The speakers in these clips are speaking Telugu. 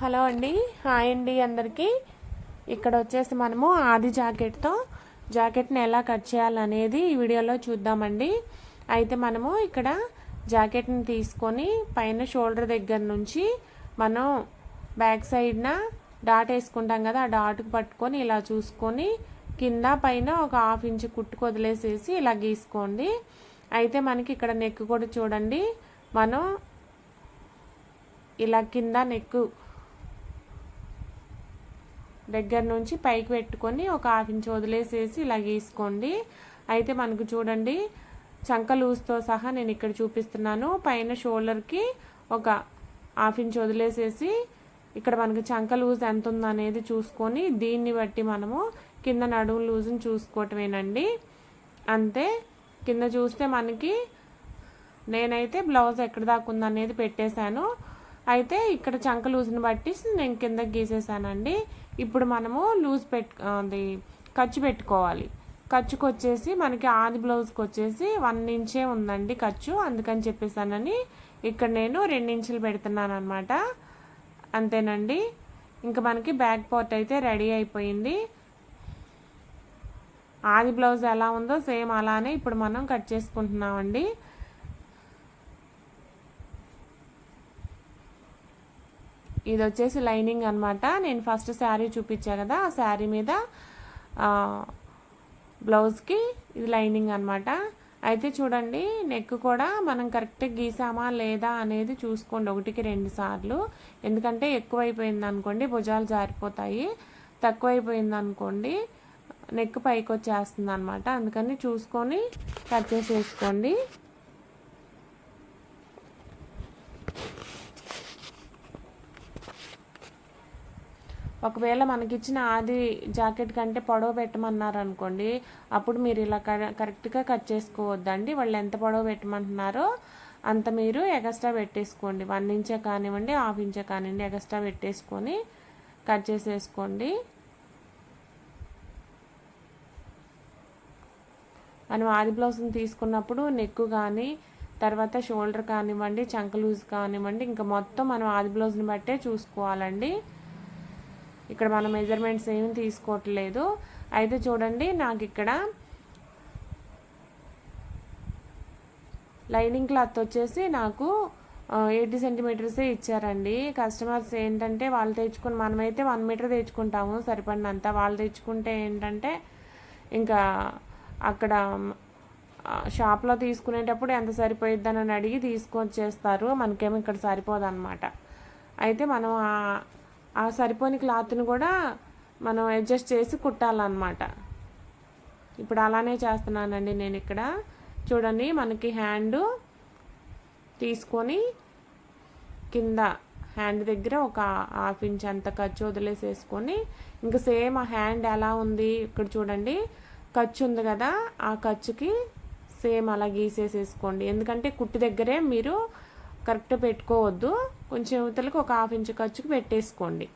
హలో అండి. హాయ్ అండి అందరికీ. ఇక్కడ వచ్చేసి మనము ఆది జాకెట్తో జాకెట్ని ఎలా కట్ చేయాలనేది ఈ వీడియోలో చూద్దామండి. అయితే మనము ఇక్కడ జాకెట్ని తీసుకొని పైన షోల్డర్ దగ్గర నుంచి మనం బ్యాక్ సైడ్న డాట్ వేసుకుంటాం కదా ఆ డాట్కి పట్టుకొని ఇలా చూసుకొని కింద పైన ఒక హాఫ్ ఇంచ్ కుట్టుకు వదిలేసేసి ఇలా గీసుకోండి. అయితే మనకి ఇక్కడ నెక్ కూడా చూడండి. మనం ఇలా కింద నెక్ దగ్గర నుంచి పైకి పెట్టుకొని ఒక హాఫ్ ఇంచ్ వదిలేసేసి ఇలా గీసుకోండి. అయితే మనకు చూడండి చంక లూజ్తో సహా నేను ఇక్కడ చూపిస్తున్నాను. పైన షోల్డర్కి ఒక హాఫ్ ఇంచ్ వదిలేసేసి ఇక్కడ మనకి చంక లూజ్ ఎంత ఉందనేది చూసుకొని దీన్ని బట్టి మనము కింద నడుము లూజ్ని చూసుకోవటమేనండి. అంతే కింద చూస్తే మనకి నేనైతే బ్లౌజ్ ఎక్కడ దాకా ఉందనేది పెట్టేశాను. అయితే ఇక్కడ చంక లూజ్ని బట్టి నేను కింద గీసేసానండి ఇప్పుడు మనము లూజ్ పెట్టు అది ఖర్చు పెట్టుకోవాలి. ఖర్చుకు వచ్చేసి మనకి ఆది బ్లౌజ్కి వచ్చేసి వన్ ఇంచే ఉందండి ఖర్చు. అందుకని చెప్పేసానని ఇక్కడ నేను రెండు ఇంచులు పెడుతున్నాను అనమాట అంతేనండి. ఇంకా మనకి బ్యాక్ పార్ట్ అయితే రెడీ అయిపోయింది. ఆది బ్లౌజ్ ఎలా ఉందో సేమ్ అలానే ఇప్పుడు మనం కట్ చేసుకుంటున్నామండి. ఇది వచ్చేసి లైనింగ్ అనమాట నేను ఫస్ట్ శారీ చూపించా కదా ఆ శారీ మీద బ్లౌజ్కి ఇది లైనింగ్ అనమాట అయితే చూడండి నెక్ కూడా మనం కరెక్ట్గా గీసామా లేదా అనేది చూసుకోండి ఒకటికి రెండు సార్లు. ఎందుకంటే ఎక్కువైపోయింది అనుకోండి భుజాలు జారిపోతాయి. తక్కువైపోయింది అనుకోండి నెక్ పైకి వచ్చేస్తుంది అనమాట అందుకని చూసుకొని కట్ చేసేసుకోండి. ఒకవేళ మనకిచ్చిన ఆది జాకెట్ కంటే పొడవు పెట్టమన్నారు అనుకోండి అప్పుడు మీరు ఇలా కరెక్ట్గా కట్ చేసుకోవద్దండి. వాళ్ళు ఎంత పొడవు పెట్టమంటున్నారో అంత మీరు ఎగస్ట్రా పెట్టేసుకోండి. వన్ ఇంచే కానివ్వండి హాఫ్ ఇంచే కానివ్వండి ఎగస్ట్రా పెట్టేసుకొని కట్ చేసేసుకోండి. మనం ఆది బ్లౌజ్ని తీసుకున్నప్పుడు నెక్ కానీ తర్వాత షోల్డర్ కానివ్వండి చంక లూజ్ కానివ్వండి ఇంకా మొత్తం మనం ఆది బ్లౌజ్ని బట్టే చూసుకోవాలండి. ఇక్కడ మనం మెజర్మెంట్స్ ఏమి తీసుకోవట్లేదు. అయితే చూడండి నాకు ఇక్కడ లైనింగ్ క్లాత్ వచ్చేసి నాకు ఎయిటీ సెంటీమీటర్సే ఇచ్చారండి. కస్టమర్స్ ఏంటంటే వాళ్ళు తెచ్చుకుని మనమైతే వన్ మీటర్ తెచ్చుకుంటాము సరిపడినంత. వాళ్ళు తెచ్చుకుంటే ఏంటంటే ఇంకా అక్కడ షాప్లో తీసుకునేటప్పుడు ఎంత సరిపోయిద్దని అడిగి తీసుకొచ్చేస్తారు. మనకేమో ఇక్కడ సరిపోదన్నమాట. అయితే మనం ఆ సరిపోని క్లాత్ని కూడా మనం అడ్జస్ట్ చేసి కుట్టాలన్నమాట. ఇప్పుడు అలానే చేస్తున్నానండి నేను ఇక్కడ. చూడండి మనకి హ్యాండ్ తీసుకొని కింద హ్యాండ్ దగ్గర ఒక హాఫ్ ఇంచ్ అంత ఖర్చు వదిలేసేసుకొని ఇంకా సేమ్ ఆ హ్యాండ్ ఎలా ఉంది ఇక్కడ చూడండి. ఖర్చు ఉంది కదా ఆ ఖర్చుకి సేమ్ అలా గీసేసేసుకోండి. ఎందుకంటే కుట్టి దగ్గరే మీరు కరెక్ట్ పెట్టుకోవద్దు. కొంచెం ఇవతలకు ఒక హాఫ్ ఇంచ్ ఖర్చుకు పెట్టేసుకోండి.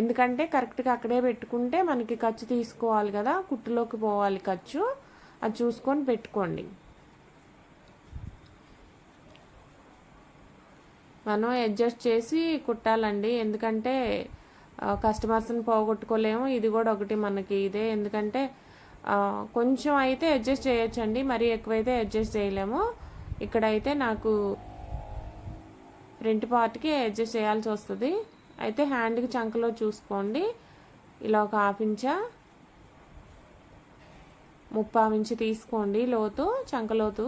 ఎందుకంటే కరెక్ట్గా అక్కడే పెట్టుకుంటే మనకి ఖర్చు తీసుకోవాలి కదా కుట్టులోకి పోవాలి ఖర్చు అది చూసుకొని పెట్టుకోండి. మనం అడ్జస్ట్ చేసి కుట్టాలండి. ఎందుకంటే కస్టమర్స్ని పోగొట్టుకోలేము. ఇది కూడా ఒకటి మనకి ఇదే. ఎందుకంటే కొంచెం అయితే అడ్జస్ట్ చేయొచ్చండి. మరీ ఎక్కువైతే అడ్జస్ట్ చేయలేము. ఇక్కడైతే నాకు ఫ్రంట్ పార్ట్కి అడ్జస్ట్ చేయాల్సి వస్తుంది. అయితే హ్యాండ్కి చంకలో చూసుకోండి. ఇలా ఒక హాఫ్ ఇంచా ముప్పా ఇంచు తీసుకోండి లోతు చంకలోతు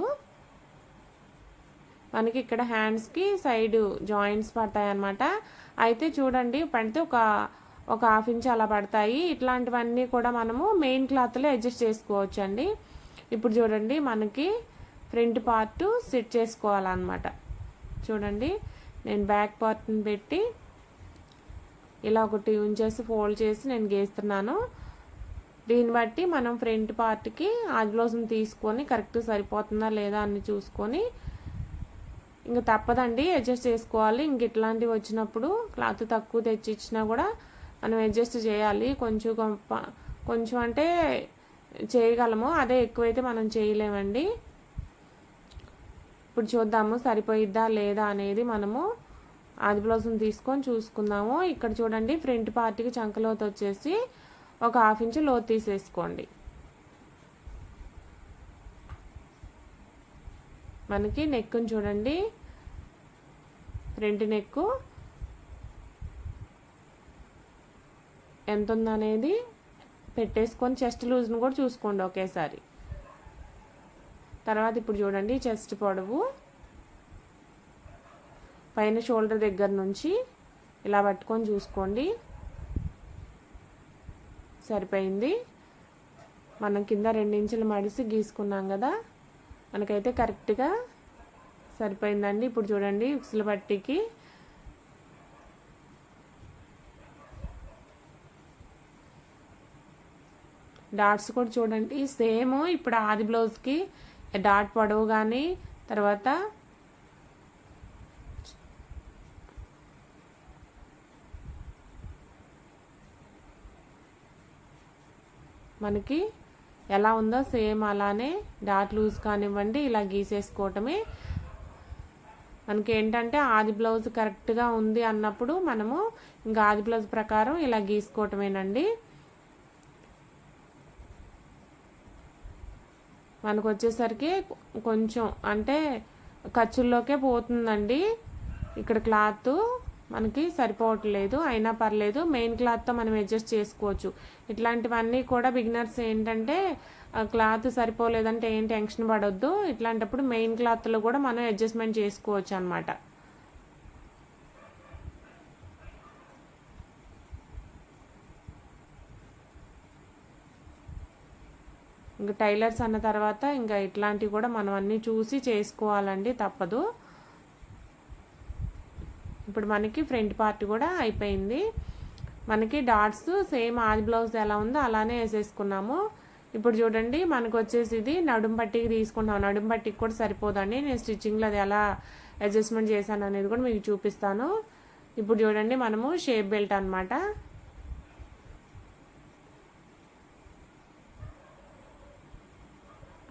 మనకి ఇక్కడ హ్యాండ్స్కి సైడ్ జాయింట్స్ పడతాయి అన్నమాట అయితే చూడండి పడితే ఒక ఒక హాఫ్ ఇంచ్ అలా పడతాయి. ఇట్లాంటివన్నీ కూడా మనము మెయిన్ క్లాత్లో అడ్జస్ట్ చేసుకోవచ్చు అండి ఇప్పుడు చూడండి మనకి ఫ్రంట్ పార్ట్ సెట్ చేసుకోవాలన్నమాట. చూడండి నేను బ్యాక్ పార్ట్ని పెట్టి ఇలా ఒకటి ఉంచేసి ఫోల్డ్ చేసి నేను గీస్తున్నాను. దీన్ని బట్టి మనం ఫ్రంట్ పార్ట్కి ఆ తీసుకొని కరెక్ట్ సరిపోతుందా లేదా అని చూసుకొని ఇంకా తప్పదండి అడ్జస్ట్ చేసుకోవాలి. ఇంక ఇట్లాంటివి వచ్చినప్పుడు క్లాత్ తక్కువ తెచ్చి ఇచ్చినా కూడా మనం అడ్జస్ట్ చేయాలి. కొంచెం కొంచెం అంటే చేయగలము. అదే ఎక్కువైతే మనం చేయలేమండి. ఇప్పుడు చూద్దాము సరిపోయిద్దా లేదా అనేది మనము ఆది బ్లౌజ్ని తీసుకొని చూసుకుందాము. ఇక్కడ చూడండి ఫ్రంట్ పార్టీకి చంకలోతు వచ్చేసి ఒక హాఫ్ ఇంచ్ లోతు తీసేసుకోండి. మనకి నెక్కుని చూడండి ఫ్రంట్ నెక్కు ఎంత ఉందనేది పెట్టేసుకొని చెస్ట్ లూజ్ను కూడా చూసుకోండి ఒకేసారి. తర్వాత ఇప్పుడు చూడండి చెస్ట్ పొడవు. పైన షోల్డర్ దగ్గర నుంచి ఇలా పట్టుకొని చూసుకోండి. సరిపోయింది. మనం కింద ఇంచులు మడిసి గీసుకున్నాం కదా మనకైతే కరెక్ట్గా సరిపోయిందండి. ఇప్పుడు చూడండి ఉక్సుల పట్టికి డాట్స్ కూడా చూడండి. సేమ్ ఇప్పుడు ఆది బ్లౌజ్కి డాట్ పొడవు కానీ తర్వాత మనకి ఎలా ఉందో సేమ్ అలానే డాట్ లూజ్ కానివ్వండి ఇలా గీసేసుకోవటమే. మనకి ఏంటంటే ఆది బ్లౌజ్ కరెక్ట్గా ఉంది అన్నప్పుడు మనము ఇంకా ఆది బ్లౌజ్ ప్రకారం ఇలా గీసుకోవటమేనండి. మనకు వచ్చేసరికి కొంచెం అంటే ఖర్చుల్లోకే పోతుందండి. ఇక్కడ క్లాత్ మనకి సరిపోవట్లేదు అయినా పర్లేదు. మెయిన్ క్లాత్తో మనం అడ్జస్ట్ చేసుకోవచ్చు. ఇట్లాంటివన్నీ కూడా బిగినర్స్ ఏంటంటే క్లాత్ సరిపోలేదంటే ఏం టెన్షన్ పడొద్దు. ఇట్లాంటప్పుడు మెయిన్ క్లాత్లో కూడా మనం అడ్జస్ట్మెంట్ చేసుకోవచ్చు అనమాట ఇంకా టైలర్స్ అన్న తర్వాత ఇంకా ఇట్లాంటివి కూడా మనం అన్నీ చూసి చేసుకోవాలండి తప్పదు. ఇప్పుడు మనకి ఫ్రంట్ పార్ట్ కూడా అయిపోయింది. మనకి డాట్స్ సేమ్ ఆది బ్లౌజ్ ఎలా ఉందో అలానే వేసేసుకున్నాము. ఇప్పుడు చూడండి మనకు వచ్చేసి ఇది నడుం పట్టికి తీసుకున్నాం నడుం పట్టికి కూడా సరిపోదండి. నేను స్టిచ్చింగ్లో అది ఎలా అడ్జస్ట్మెంట్ చేశాను అనేది కూడా మీకు చూపిస్తాను. ఇప్పుడు చూడండి మనము షేప్ బెల్ట్ అనమాట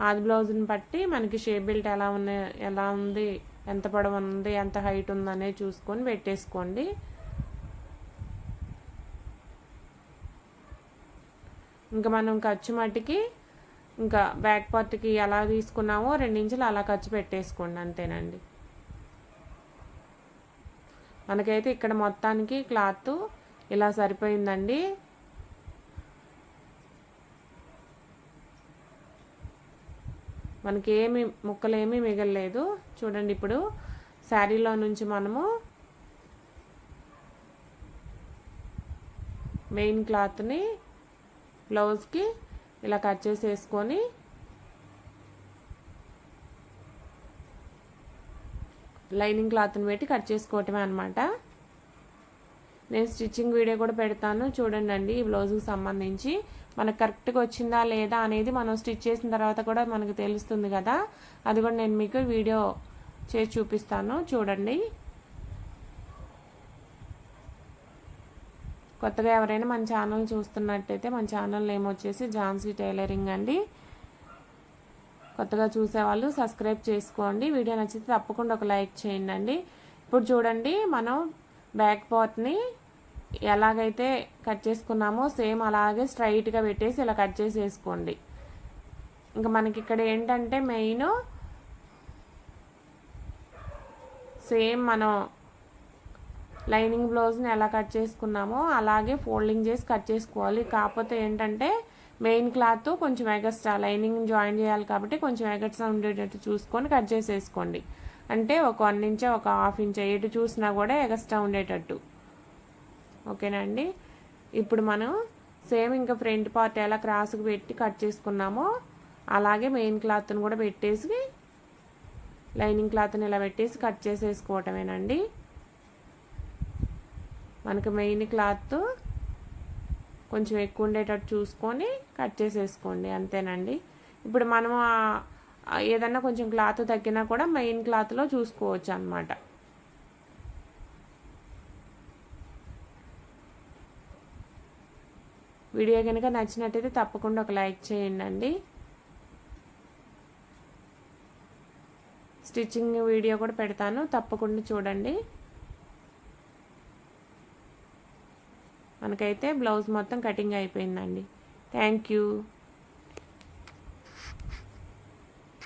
ఆది బ్లౌజ్ని బట్టి మనకి షేప్ బెల్ట్ ఎలా ఉన్న ఎలా ఉంది ఎంత పొడవు ఉంది ఎంత హైట్ ఉందనే చూసుకొని పెట్టేసుకోండి. ఇంకా మనం ఖర్చు మట్టికి ఇంకా బ్యాక్ పార్ట్కి ఎలా తీసుకున్నామో రెండించులు అలా ఖర్చు పెట్టేసుకోండి అంతేనండి. మనకైతే ఇక్కడ మొత్తానికి క్లాత్ ఇలా సరిపోయిందండి. మనకి ఏమి ముక్కలు ఏమీ మిగలలేదు. చూడండి ఇప్పుడు శారీలో నుంచి మనము మెయిన్ క్లాత్ని బ్లౌజ్కి ఇలా కట్ చేసేసుకొని లైనింగ్ క్లాత్ని పెట్టి కట్ చేసుకోవటమే అనమాట నేను స్టిచ్చింగ్ వీడియో కూడా పెడతాను. చూడండి అండి ఈ బ్లౌజ్కి సంబంధించి. మనకు కరెక్ట్గా వచ్చిందా లేదా అనేది మనం స్టిచ్ చేసిన తర్వాత కూడా మనకు తెలుస్తుంది కదా. అది కూడా నేను మీకు వీడియో చేసి చూపిస్తాను. చూడండి. కొత్తగా ఎవరైనా మన ఛానల్ చూస్తున్నట్టయితే మన ఛానల్ నేమ్ వచ్చేసి ఝాన్సీ టైలరింగ్ అండి. కొత్తగా చూసేవాళ్ళు సబ్స్క్రైబ్ చేసుకోండి. వీడియో నచ్చితే తప్పకుండా ఒక లైక్ చేయండి. ఇప్పుడు చూడండి మనం బ్యాక్ పార్ట్ని ఎలాగైతే కట్ చేసుకున్నామో సేమ్ అలాగే స్ట్రైట్గా పెట్టేసి ఇలా కట్ చేసేసుకోండి. ఇంకా మనకి ఇక్కడ ఏంటంటే మెయిన్ సేమ్ మనం లైనింగ్ బ్లౌజ్ని ఎలా కట్ చేసుకున్నామో అలాగే ఫోల్డింగ్ చేసి కట్ చేసుకోవాలి. కాకపోతే ఏంటంటే మెయిన్ క్లాత్ కొంచెం ఎగస్ట్రా లైనింగ్ జాయిన్ చేయాలి కాబట్టి కొంచెం ఎగస్ట్రా ఉండేటట్టు చూసుకొని కట్ చేసేసుకోండి. అంటే ఒక వన్ ఇంచ్ ఒక హాఫ్ ఇంచ్ ఎటు చూసినా కూడా ఎగస్ట్రా ఉండేటట్టు. ఓకేనా అండి? ఇప్పుడు మనం సేమ్ ఇంకా ఫ్రంట్ పార్ట్ ఎలా క్రాస్కి పెట్టి కట్ చేసుకున్నామో అలాగే మెయిన్ క్లాత్ని కూడా పెట్టేసి లైనింగ్ క్లాత్ని ఇలా పెట్టేసి కట్ చేసేసుకోవటమేనండి మనకు మెయిన్ క్లాత్ కొంచెం ఎక్కువ ఉండేటట్టు చూసుకొని కట్ చేసేసుకోండి అంతేనండి ఇప్పుడు మనము ఏదన్నా కొంచెం క్లాత్ తగ్గినా కూడా మెయిన్ క్లాత్లో చూసుకోవచ్చు అనమాట వీడియో కనుక నచ్చినట్టయితే తప్పకుండా ఒక లైక్ చేయండి స్టిచ్చింగ్ వీడియో కూడా పెడతాను తప్పకుండా చూడండి. మనకైతే బ్లౌజ్ మొత్తం కటింగ్ అయిపోయిందండి. Thank you.